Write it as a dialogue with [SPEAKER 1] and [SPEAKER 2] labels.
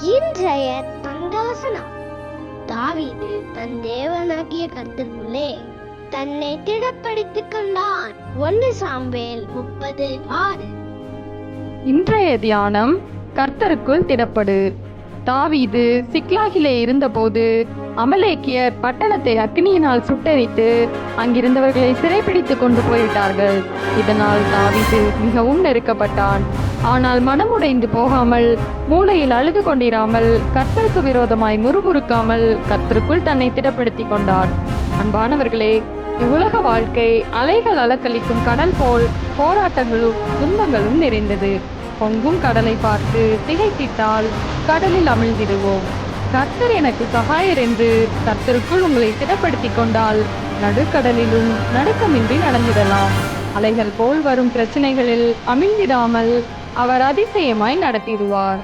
[SPEAKER 1] இன்றைய தந்தவசனம் தாவீது தன் தேவனாகிய கர்த்தருக்குள்ளே தன்னை திடப்படுத்திக் கொண்டான். ஒன்று சாம்பேல் முப்பது ஆறு.
[SPEAKER 2] இன்றைய தியானம் கர்த்தருக்குள் திடப்படு. தாவீது சிக்லாகிலே இருந்தபோது அமலேக்கியர் பட்டணத்தை அக்னியினால் சுட்டரித்து அங்கிருந்தவர்களை சிறைப்பிடித்து கொண்டு போய்விட்டார்கள். இதனால் தாவீது மிகவும் நெருக்கப்பட்டான். ஆனால் மனமுடைந்து போகாமல் மூளையில் அழுது கொண்டிராமல் கர்த்தருக்கு விரோதமாய் முறுமுறுக்காமல் கர்த்தருக்குள் தன்னை திடப்படுத்தி கொண்டார். அன்பானவர்களே இவ்வுலக வாழ்க்கை அலைகள் அலக்களிக்கும் கடல் போல் போராட்டங்களும் துன்பங்களும் நிறைந்தது. பொங்கும் கடலை பார்த்து திகைத்திட்டால் கடலில் அமிழ்ந்திடுவோம். கர்த்தர் எனக்கு சகாயர் என்று கர்த்தருக்குள் உங்களை திடப்படுத்தி கொண்டால் நடுக்கடலிலும் நடுக்கமின்றி நடந்திடலாம். அலைகள் போல் வரும் பிரச்சனைகளில் அமிழ்ந்திடாமல் அவர் அதிசயமாய் நடத்திடுவார்.